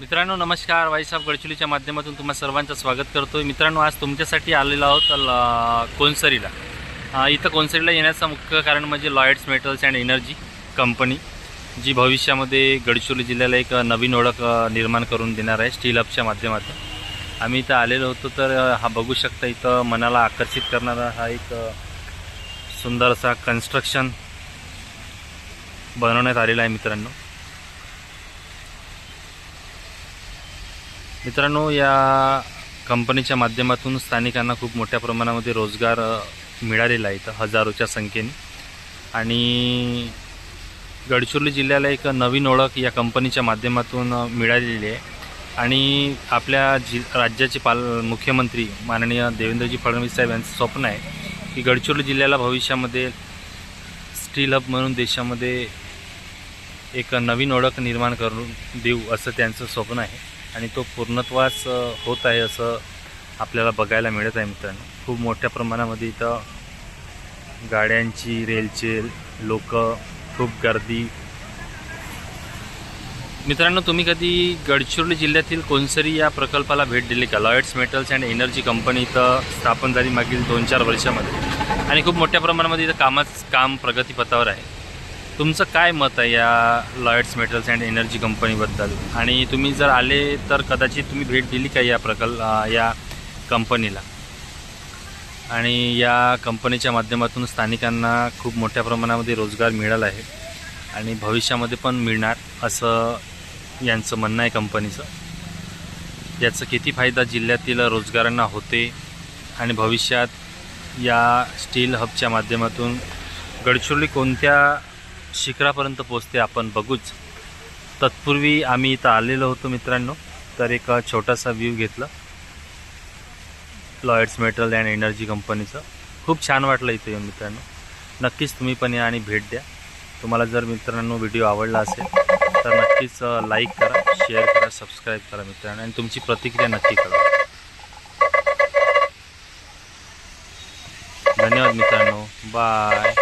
मित्रांनो नमस्कार. वाईसाहेब गडचिरोलीच्या माध्यमातून तुम्हा सर्वांचं स्वागत करतो मित्रांनो आज तुमच्यासाठी आलेलो आहोत कोनसरीला. इथं कोनसरीला येण्याचं मुख्य कारण म्हणजे Lloyds metals and energy company जी भविष्यामध्ये गडचिरोली जिल्ह्याला एक नवीन ओळख निर्माण करून देणार आहे स्टील अपच्या माध्यमातून. आम्ही इथं आलेलो होतो तर हा बघू शकता इथं मनाला आकर्षित करणारा हा एक सुंदर असा कन्स्ट्रक्शन बनवण्यात आलेला आहे मित्रांनो. मित्रांनो या कंपनीच्या माध्यमातून स्थानिकांना खूप मोठ्या प्रमाणामध्ये रोजगार मिळालेला आहे इथं हजारोच्या संख्येने. आणि गडचिरोली जिल्ह्याला एक नवीन ओळख या कंपनीच्या माध्यमातून मिळालेली आहे. आणि आपल्या जि राज्याचे पाल मुख्यमंत्री माननीय देवेंद्रजी फडणवीस साहेब यांचं स्वप्न आहे की गडचिरोली जिल्ह्याला भविष्यामध्ये स्टील हब म्हणून देशामध्ये एक नवीन ओळख निर्माण करून देऊ असं त्यांचं स्वप्न आहे. आणि तो पूर्णत्वास होत आहे असं आपल्याला बघायला मिळत आहे मित्रांनो. खूप मोठ्या प्रमाणामध्ये इथं गाड्यांची रेलचे लोक खूप गर्दी. मित्रांनो तुम्ही कधी गडचिरोली जिल्ह्यातील कोनसरी या प्रकल्पाला भेट दिली का? Lloyds metals and energy company इथं स्थापन झाली मागील दोन चार वर्षामध्ये. आणि खूप मोठ्या प्रमाणामध्ये इथं कामाच काम प्रगतीपथावर आहे. तुमचं काय मत आहे या लॉयड्स मेटल्स अँड एनर्जी कंपनीबद्दल आणि तुम्ही जर आले तर कदाचित तुम्ही भेट दिली का या प्रकल्प या कंपनीला आणि या कंपनीच्या माध्यमातून स्थानिकांना खूप मोठ्या प्रमाणामध्ये रोजगार मिळाला आहे आणि भविष्यामध्ये पण मिळणार असं यांचं म्हणणं आहे कंपनीचं याचा किती फायदा जिल्ह्यातील रोजगारांना होते आणि भविष्यात या स्टील हबच्या माध्यमातून गडचिरोली कोणत्या शिखरापर्यंत पोचते आपण बघूच. तत्पूर्वी आम्ही इथं आलेलो होतो मित्रांनो तर एक छोटासा व्ह्यू घेतला. लॉयड्स मेटल अँड एनर्जी कंपनीचं खूप छान वाटलं इथं येऊन मित्रांनो. नक्कीच तुम्ही पण या आणि भेट द्या. तुम्हाला जर मित्रांनो व्हिडिओ आवडला असेल तर नक्कीच लाईक करा शेअर करा सबस्क्राईब करा मित्रांनो आणि तुमची प्रतिक्रिया नक्की करा. धन्यवाद मित्रांनो. बाय